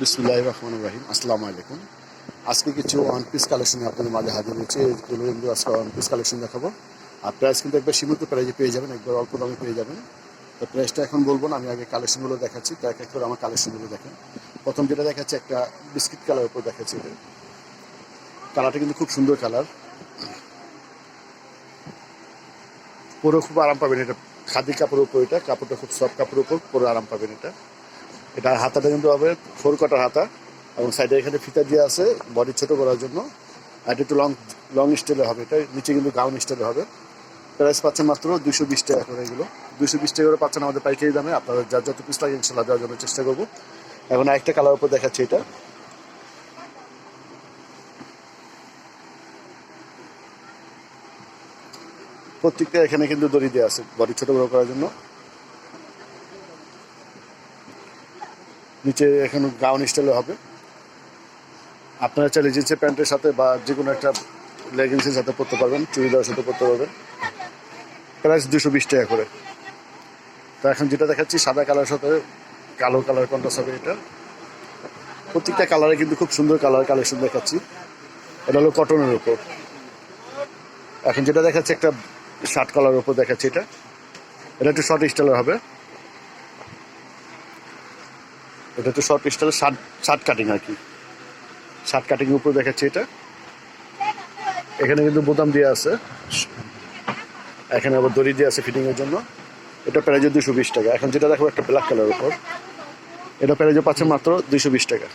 বিসমুল্লাহ রহমান রাহিম। আসসালামু আলাইকুম। আজকে কিছু ওয়ান পিস কালেকশন আপনাদের মাঝে হাজির হয়েছে। এগুলো কিন্তু আজকে ওয়ান পিস কালেকশন দেখাবো। আর প্রাইস কিন্তু একবার সীমিত প্রাইজে পেয়ে যাবেন, একবার অল্প দামে পেয়ে যাবেন। তো প্রাইসটা এখন বলব না, আমি আগে কালেকশনগুলো দেখাচ্ছি। তো এক এক করে আমার কালেকশনগুলো দেখেন। প্রথম যেটা দেখাচ্ছে, একটা বিস্কিট কালার উপর দেখাচ্ছি এটা। কালারটা কিন্তু খুব সুন্দর কালার পুরো খুব আরাম পাবেন এটা। খাদি কাপড়ের উপর এটা। কাপড়টা খুব সফট কাপড়ের উপর পুরো আরাম পাবেন এটা। এটা হাতাটা কিন্তু হবে ফোর কটার হাতা এবং সাইডে এখানে ফিতা দিয়ে আছে বডি ছোট করার জন্য। আর একটু লং লং স্টাইলে হবে, এটা নিচে কিন্তু গাউন স্টাইলে হবে। প্রাইস পাচ্ছেন মাত্র দুশো বিশ টাকা করে এগুলো। দুশো বিশ টাকা করে পাচ্ছেন আমাদের পাইকারি দামে, আপনারা যার যত পিস লাগে ইনশাল্লাহ দেওয়ার জন্য চেষ্টা করব। এখন একটা কালার উপর দেখাচ্ছি এটা। প্রত্যেকটা এখানে কিন্তু দড়ি দেওয়া আছে বডি ছোট বড় করার জন্য। নিচে এখন গাউন স্টাইলে হবে। আপনারা চাইলে জিন্সের প্যান্টের সাথে বা যে কোনো একটা লেগিংসের সাথে পরতে পারবেন, চুড়িদারের সাথে পরতে পারবেন। প্রাইস দুশো বিশ টাকা করে। তো এখন যেটা দেখাচ্ছি, সাদা কালার সাথে কালো কালার কন্ট্রাস্ট হবে এটা। প্রত্যেকটা কালারে কিন্তু খুব সুন্দর কালার কালেকশন দেখাচ্ছি। এটা হলো কটনের উপর। এখন যেটা দেখাচ্ছি, একটা শার্ট কালার উপর দেখাচ্ছি এটা। এটা একটু শর্ট স্টাইলের হবে। এটা তো শর্ট স্টাইলের শার্ট শার্ট কাটিং আর কি। শার্ট কাটিং উপর দেখাচ্ছি এটা। এখানে কিন্তু বোতাম দিয়ে আছে। এখানে আবার দড়ি দিয়ে আছে ফিটিং এর জন্য। এটা প্রাইজে দুশো বিশ টাকা। এখন যেটা দেখো একটা ব্ল্যাক কালার উপর। এটা প্রাইজে পাচ্ছে মাত্র দুইশো বিশ টাকা।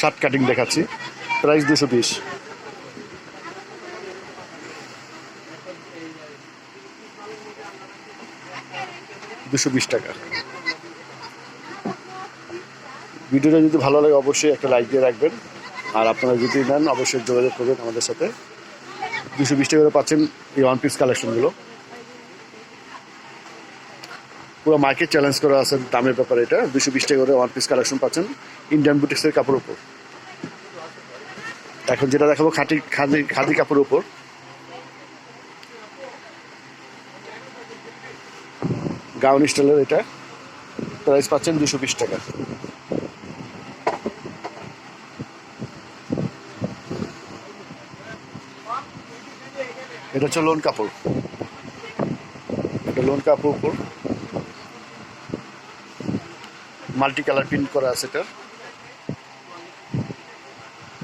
শার্ট কাটিং দেখাচ্ছি। প্রাইস দুশো বিশ। দুশো বিশ টাকা। ভিডিওটা যদি ভালো লাগে, অবশ্যই একটা লাইক দিয়ে রাখবেন। আর আপনারা যদি নেন, অবশ্যই যোগাযোগ করবেন আমাদের সাথে। দুশো বিশ টাকা পাচ্ছেন এই ওয়ান পিস কালেকশনগুলো পুরো মার্কেট চ্যালেঞ্জ করা আছে দামের ব্যাপারে এটা। দুশো বিশ টাকা করে ওয়ান পিস কালেকশন পাচ্ছেন ইন্ডিয়ান বুটিক্সের কাপড়ের উপর। এখন যেটা দেখাবো খাঁটি খাদি খাদি কাপড়ের উপর। গাউন স্টাইলের এটা। প্রাইস পাচ্ছেন দুশো বিশ টাকা। এটা হচ্ছে লোন কাপড়। এটা লোন কাপড় উপর। মাল্টি কালার প্রিন্ট করা আছে এটা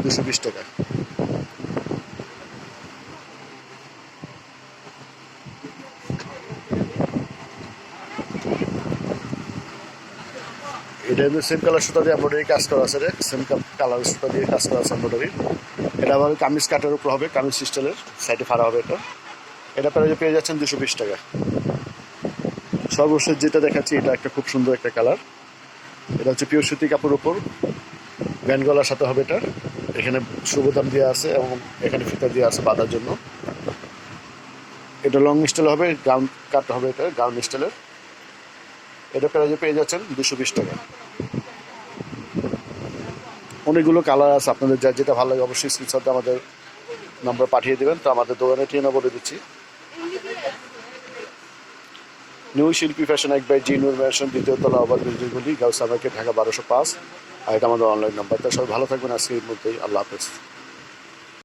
দুশো বিশ টাকা। এটা কিন্তু সেম কালার সুতা দিয়ে এমব্রয়ডারি কাজ করা আছে রে। সেম কালার সুতা দিয়ে কাজ করা আছে এমব্রয়ডারি এটা আবার কামিজ কাটের উপর হবে, কামিজ সিস্টেলের সাইডে ফাড়া হবে এটা। এটা প্রায় পেয়ে যাচ্ছেন দুশো বিশ টাকা। সর্বশেষ যেটা দেখাচ্ছি, এটা একটা খুব সুন্দর একটা কালার এটা হচ্ছে পিওর সুতি কাপড়ের উপর। ব্যান্ড গলার সাথে হবে এটা। এখানে শুভদাম দেওয়া আছে এবং এখানে ফিতা দেওয়া আছে বাঁধার জন্য। এটা লং স্টাইল হবে গাউন কাট হবে এটা গাউন স্টাইলের এটা পেয়ে যাচ্ছেন দুশো বিশ টাকা। অনেকগুলো কালার আছে, আপনাদের যা যেটা ভালো লাগে অবশ্যই স্ক্রিনশট আমাদের নাম্বার পাঠিয়ে দেবেন। তো আমাদের দোকানে ঠিকানা বলে দিচ্ছি। নিউ শিল্পী ফ্যাশন এক বাই জি, নূর ম্যাশন দ্বিতীয় তলা আবার মার্কেট, ঢাকা বারোশো পাঁচ। আর এটা আমাদের অনলাইন নাম্বার তা সবাই ভালো থাকবেন। আজকে এর মধ্যেই আল্লাহ হাফেজ।